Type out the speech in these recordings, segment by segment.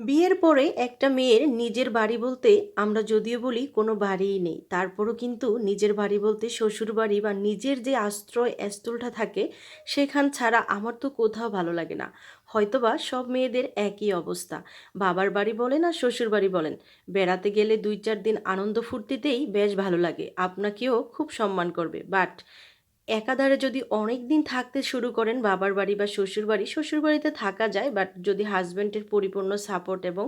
বিয়ের পরে একটা মেয়ের নিজের বাড়ি বলতে আমরা যদিও বলি কোনো বাড়িই নেই। তারপরও কিন্তু নিজের বাড়ি বলতে শ্বশুর বাড়ি বা নিজের যে আশ্রয় স্থলটা থাকে, সেখান ছাড়া আমার তো কোথাও ভালো লাগে না। হয়তোবা সব মেয়েদের একই অবস্থা। বাবার বাড়ি বলেন আর শ্বশুর বাড়ি বলেন। বেড়াতে গেলে দুই চার দিন আনন্দ ফুর্তিতেই বেশ ভালো লাগে। আপনাকেও খুব সম্মান করবে। বাট একাধারে যদি অনেক দিন থাকতে শুরু করেন বাবার বাড়ি বা শ্বশুর বাড়ি, শ্বশুর বাড়িতে থাকা যায় বাট যদি হাজব্যান্ডের পরিপূর্ণ সাপোর্ট এবং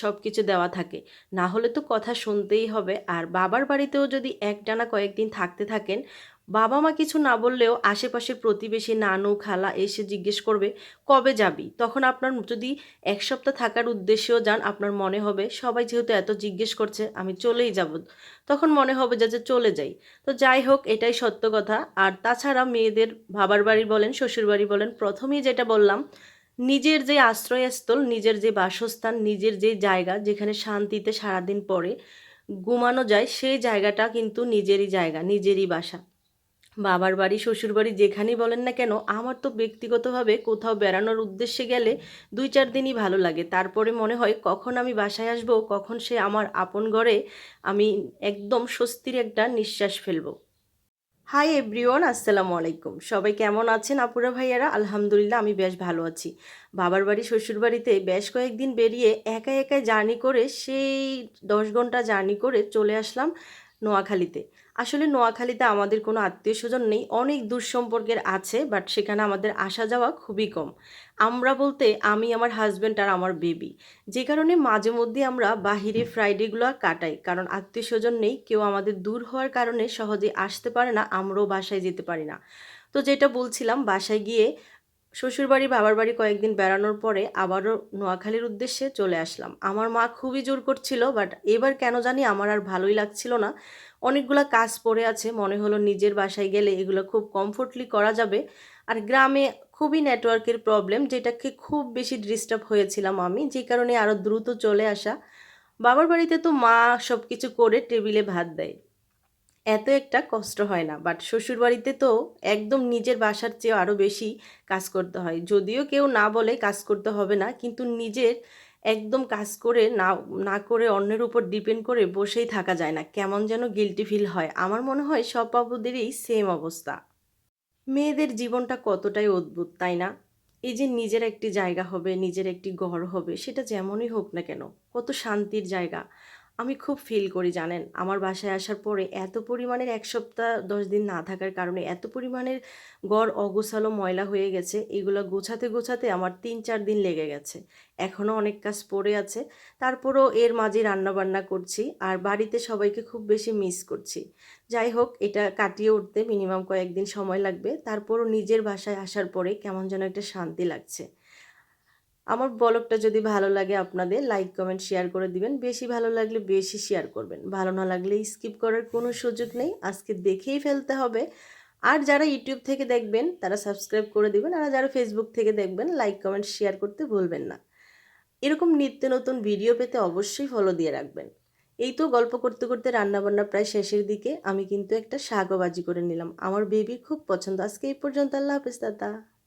সব কিছু দেওয়া থাকে, না হলে তো কথা শুনতেই হবে। আর বাবার বাড়িতেও যদি একটানা কয়েকদিন থাকতে থাকেন বাবা মা কিছু না বললেও আশেপাশের প্রতিবেশী নানু, খালা এসে জিজ্ঞেস করবে, কবে যাবি? তখন আপনার যদি এক সপ্তাহ থাকার উদ্দেশ্যেও যান, আপনার মনে হবে সবাই যেহেতু এত জিজ্ঞেস করছে, আমি চলেই যাব। তখন মনে হবে যে যে চলে যাই। তো যাই হোক, এটাই সত্য কথা। আর তাছাড়া মেয়েদের বাবার বাড়ি বলেন, শ্বশুর বাড়ি বলেন, প্রথমেই যেটা বললাম, নিজের যে আশ্রয়স্থল, নিজের যে বাসস্থান, নিজের যে জায়গা, যেখানে শান্তিতে সারাদিন পরে ঘুমানো যায়, সেই জায়গাটা কিন্তু নিজেরই জায়গা, নিজেরই বাসা। বাবার বাড়ি, শ্বশুর বাড়ি যেখানেই বলেন না কেন, আমার তো ব্যক্তিগতভাবে কোথাও বেড়ানোর উদ্দেশ্যে গেলে দুই চার দিনই ভালো লাগে। তারপরে মনে হয় কখন আমি বাসায় আসব, কখন সে আমার আপন ঘরে আমি একদম স্বস্তির একটা নিঃশ্বাস ফেলব। হাই এভরিওয়ান, আসসালামু আলাইকুম। সবাই কেমন আছেন আপুরা ভাইয়ারা? আলহামদুলিল্লাহ, আমি বেশ ভালো আছি। বাবার বাড়ি, শ্বশুর বাড়িতে বেশ কয়েকদিন বেরিয়ে একা একাই জার্নি করে, সেই দশ ঘণ্টা জার্নি করে চলে আসলাম নোয়াখালীতে। আসলে নোয়াখালীতে আমাদের কোনো আত্মীয় স্বজন নেই, অনেক দূর সম্পর্কের আছে বাট সেখানে আমাদের আসা যাওয়া খুবই কম। আমরা বলতে আমি, আমার হাজব্যান্ড আর আমার বেবি যে কারণে মাঝে মধ্যে আমরা বাহিরে ফ্রাইডেগুলো কাটাই, কারণ আত্মীয় স্বজন নেই, কেউ আমাদের দূর হওয়ার কারণে সহজে আসতে পারে না, আমরাও বাসায় যেতে পারি না। তো যেটা বলছিলাম, বাসায় গিয়ে শ্বশুরবাড়ি, বাবার বাড়ি কয়েকদিন বেড়ানোর পরে আবারও নোয়াখালীর উদ্দেশ্যে চলে আসলাম। আমার মা খুবই জোর করছিল বাট এবার কেন জানি আমার আর ভালোই লাগছিল না। অনেকগুলো কাজ পড়ে আছে, মনে হলো নিজের বাসায় গেলে এগুলো খুব কমফোর্টলি করা যাবে। আর গ্রামে খুবই নেটওয়ার্কের প্রবলেম যেটাকে খুব বেশি ডিস্টার্ব হয়েছিলাম আমি, যে কারণে আরও দ্রুত চলে আসা। বাবার বাড়িতে তো মা সব কিছু করে টেবিলে ভাত দেয়। এত একটা কষ্ট হয় না। বাট শ্বশুরবাড়িতে তো একদম নিজের বাসার চেয়ে আরও বেশি কাজ করতে হয়। যদিও কেউ না বলে কাজ করতে হবে না, কিন্তু নিজের একদম কাজ করে না না করে অন্যের উপর ডিপেন্ড করে বসেই থাকা যায় না। কেমন যেন গিলটি ফিল হয়। আমার মনে হয় সব বাবুদেরই সেম অবস্থা। মেয়েদের জীবনটা কতটাই অদ্ভুত, তাই না? এই যে নিজের একটি জায়গা হবে, নিজের একটি ঘর হবে, সেটা যেমনই হোক না কেন, কত শান্তির জায়গা। আমি খুব ফিল করি, জানেন? আমার বাসায় আসার পরে এত পরিমাণের এক সপ্তাহ, দশ দিন না থাকার কারণে এত পরিমাণের গড় অগোছালো ময়লা হয়ে গেছে, এগুলো গোছাতে গোছাতে আমার তিন, চার দিন লেগে গেছে। এখনও অনেক কাজ পড়ে আছে। তারপরও এর মাঝে রান্নাবান্না করছি আর বাড়িতে সবাইকে খুব বেশি মিস করছি। যাই হোক, এটা কাটিয়ে উঠতে মিনিমাম কয়েকদিন সময় লাগবে। তারপরও নিজের বাসায় আসার পরে কেমন যেন একটা শান্তি লাগছে। আমার ব্লগটা যদি ভালো লাগে আপনাদের লাইক কমেন্ট শেয়ার করে দিবেন। বেশি ভালো লাগলে বেশি শেয়ার করবেন। ভালো না লাগলে স্কিপ করার কোনো সুযোগ নেই। আজকে দেখেই ফেলতে হবে। আর যারা ইউটিউব থেকে দেখবেন, তারা সাবস্ক্রাইব করে দিবেন। আর যারা ফেসবুক থেকে দেখবেন লাইক কমেন্ট শেয়ার করতে ভুলবেন না। এরকম নিত্য নতুন ভিডিও পেতে অবশ্যই ফলো দিয়ে রাখবেন। এই তো গল্প করতে করতে রান্নাবান্না প্রায় শেষের দিকে। আমি কিন্তু একটা শাকও বাজি করে নিলাম। আমার বেবি খুব পছন্দ। আজকে এই পর্যন্ত আল্লাহ হাফিজ দাদা